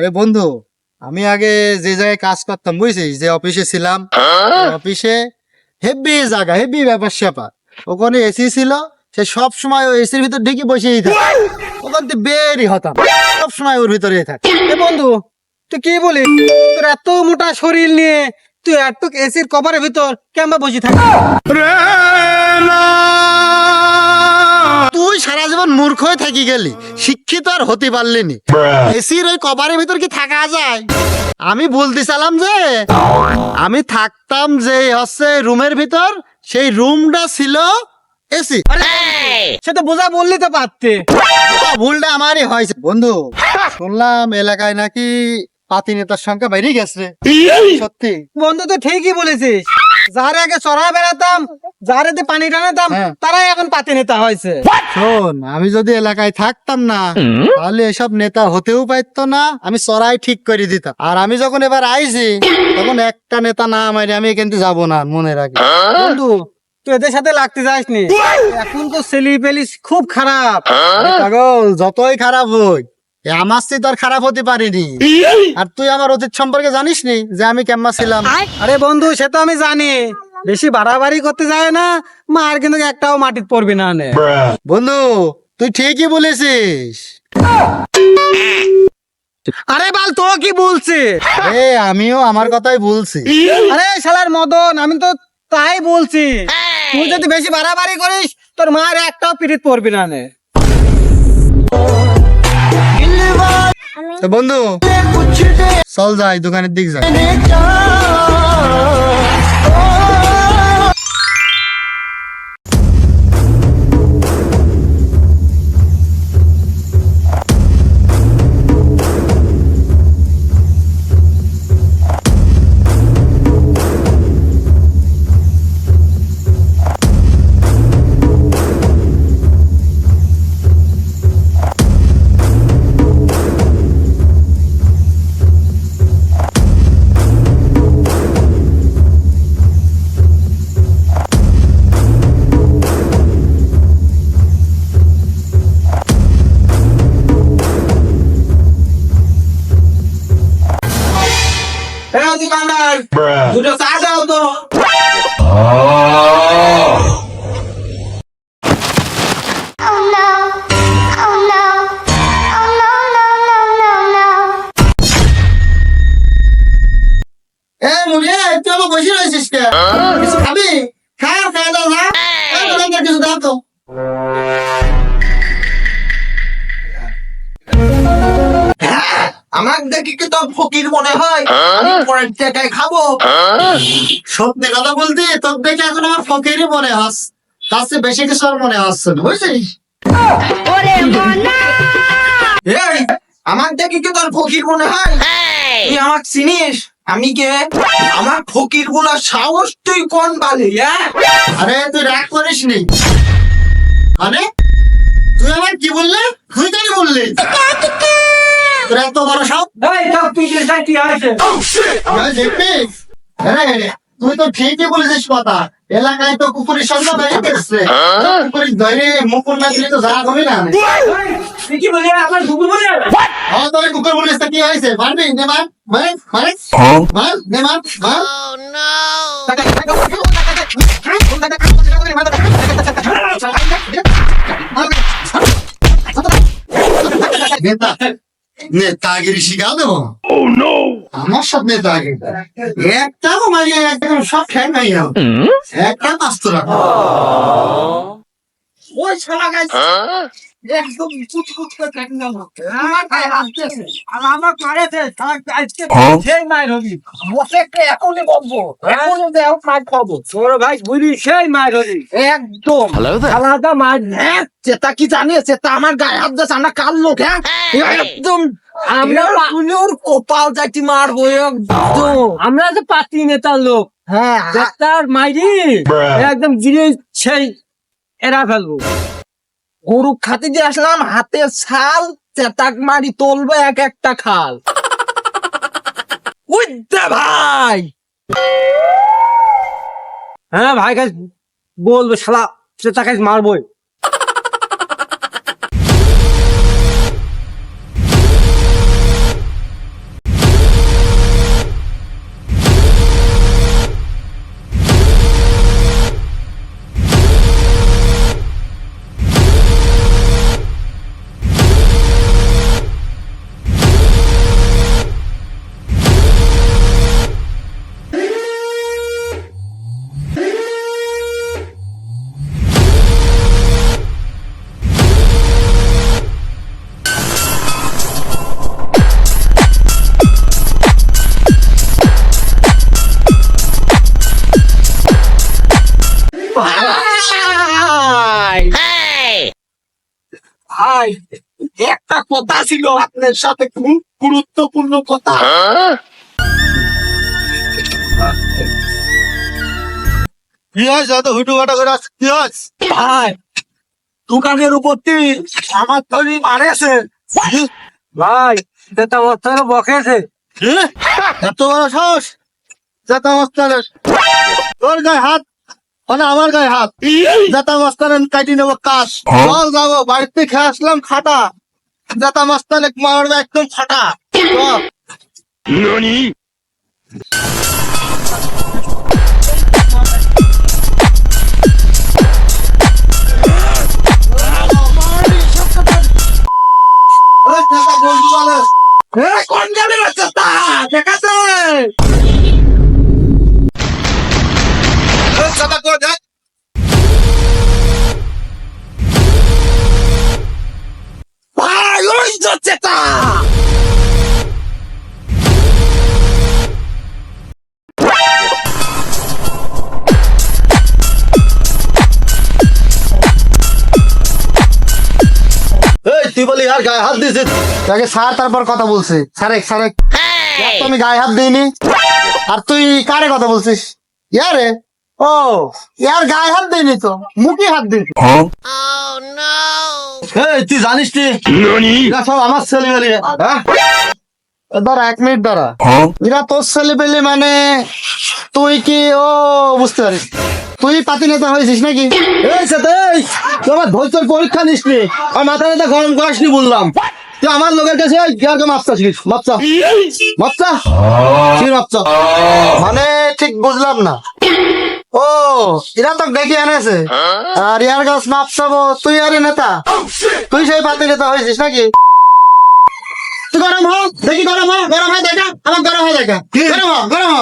আরে বন্ধু আমি আগে যে জায়গায় কাজ করতাম বুঝছিস? যে অফিসে ছিলাম অফিসে হেভি জায়গা হেভি ব্যাপার স্যাপার। ওখানে এসি ছিল সে সব সময় ওই এসির ভিতর ঢুকে বসেই থাকে ওখান থেকে বেরই হতাম সব সময় ওর ভিতরেই থাকে এ বন্ধু তুই কি বলিস? তোর এত মোটা শরীর নিয়ে তুই এত এসির কভারের ভিতর কেমন বসে থাকিস তুই সারা জীবন মূর্খ হয়ে থাকি গেলি। শিক্ষিত আর হতে পারলিনি এসির ওই কভারের ভিতর কি থাকা যায়? আমি বলতে চালাম যে আমি থাকতাম যে হচ্ছে রুমের ভিতর সেই রুমটা ছিল এসি। সে তো বোঝা বললি তো পারতে। ভুলটা আমারই হয়েছে। বন্ধু শুনলাম এলাকায় নাকি পাতি নেতার সংখ্যা বেড়ে গেছে। সত্যি? বন্ধু তো ঠিকই বলেছিস। যার আগে চড়া বেড়াতাম যারা দিয়ে পানি টানাতাম হ্যাঁ। তারাই এখন পাতি নেতা হয়েছে। শোন আমি যদি এলাকায় থাকতাম না তাহলে এসব নেতা হতেও পারতো না আমি চড়াই ঠিক করে দিতাম। আর আমি যখন এবার আইছি তখন একটা নেতা না মারি আমি এখান থেকে যাব না মনে রাখি বন্ধু তুই এদের সাথে লাগতে যাসনি? এখন তো সেলি পেলি খুব খারাপ। পাগল যতই খারাপ হই এ আমার চেয়ে তো আর খারাপ হতে পারিনি। আর তুই আমার অতীত সম্পর্কে জানিস নি যে আমি কেমন ছিলাম? আরে বন্ধু সে তো আমি জানি। বেশি বাড়াবাড়ি করতে যায় না মার কিন্তু একটাও মাটিত পড়বি না বন্ধু তুই ঠিকই বলেছিস। আরে বাল তো কি বলছে? এ আমিও আমার কথাই বলছি। আরে শালার মদন আমি তো তাই বলছি। তুই যদি বেশি বাড়াবাড়ি করিস তোর মার একটাও পিরিত পড়বি না নে। তো বন্ধু চল যাই দোকানের দিক যাই। হ্যাঁ দোকানদার দুটো চা দাও তো Oh no. Oh no. Oh no, no, no, no, no. এ মুড়িয়ে তুই আমার বসে রয়েছিস কে আমার দেখি কি তোর ফকির মনে হয়? আমি পরের জায়গায় খাব। সত্যি কথা বলতে তোর দেখে এখন আমার ফকেরই মনে হস। তার চেয়ে বেশি কিছু আর মনে হচ্ছে না বুঝছিস? এই আমার দেখি কি তোর ফকির মনে হয়? তুই আমাকে চিনিস? আমি কে? আমার ফকিরগুলা সাহস তুই কোন বালি হ্যাঁ? আরে তুই রাগ করিস নি। আরে তুই আমার কি বললি? তুই কেন বললি? তোর এত বড় সব এই তো পিছলে যাই কি হয়েছে আমি দেখবি? তুই তো ঠিকই বলেছিস কথা। এলাকায় তো কুকুরের সংখ্যা বেড়ে গেছে। কুকুরের ধরে মুকুর না দিলে তো জানা হবে না তুই কি বলি আমার কুকুর বলে? আমার তোর কুকুর বলিস তো কি হয়েছে? মারবি? নে মার? মার মার? মার নে মার নেতাগিরি শিখা দেবো আমার সব নেতাগিরি একটাও মানে একদম সব ঠ্যাং নাই একটা পাস্ত রাখো ওই শালা গাছ একদম করে আমার গায়ে আসতেছে আর আমার পাড়েতে আজকে সেই মায়ের হবি বসে এখনই বলব। এখনই দেও মার খাব তোর ভাই বুঝি সেই মায়ের হবি একদম। আলাদা হ্যাঁ চেতা কি চেতা আমার গায়ে হাত দিয়েছে আমরা কাল লোক হ্যাঁ? একদম। আমরা ওর কপাল যাইতে মারবো একদম। আমরা যে পাতি নেতার লোক। হ্যাঁ। ডাক্তার মাইরি। একদম জিনিস সেই এরা ফেলব। গরু খাতে যে আসলাম হাতে ছাল, চেতাক মারি তুলবে এক একটা খাল। উদ্যা ভাই! হ্যাঁ ভাই কাজ বলবে শালা সে তাকে মারবই। ভাই একটা কথা ছিল আপনার সাথে খুব গুরুত্বপূর্ণ কথা। কি হয়েছে? এত হুটু বাটা করে কি হয়েছে? ভাই দোকানের উপর দিয়ে আমার তৈরি মারেছে? ভাই বকেছে। কি? এত বড় সাহস? তোর গায়ে হাত মানে আমার গায়ে হাত। জাতা মাস্তানে কাটি নেব কাস চল যাব বাড়িতে খেয়ে আসলাম খাটা। জাতা মাস্তানে মারবে একদম ফাটা। ওই যাচ্ছে তা এই তুই বলি আর গায়ে হাত দিয়েছিস তাকে স্যার তারপর কথা বলছে। আমি গায়ে হাত দিইনি। আর তুই কারে কথা বলছিস? ইয়ারে? ও ইয়ার গায়ে হাত দিইনি তো। মুখে হাত দিয়েছি এই তুই জানিস এরা সব আমার ছেলে মেলে হ্যাঁ? দাঁড়া এক মিনিট দাঁড়া। এরা তোর ছেলে পেলে মানে তুই কি ও বুঝতে পারিস। তুই পাতি নেতা হয়েছিস নাকি? এই সাথে আমার ধৈর্যের পরীক্ষা নিস নি। আর মাথা মাথা গরম করাস নি বললাম। তুই আমার লোকের কাছে ওই গিয়ারকে মাপচা শিখিস মাপচা মাপচা কি মাপচা মানে ঠিক বুঝলাম না। ও এরা তো ডেকে এনেছে আর ইয়ার গাছ মাপচাবো তুই আরে নেতা। তুই সেই পাতি নেতা হয়েছিস নাকি? তুই গরম হ দেখি গরম হ গরম হয় দেখা আমার গরম হয় দেখা। গরম হ গরম হ।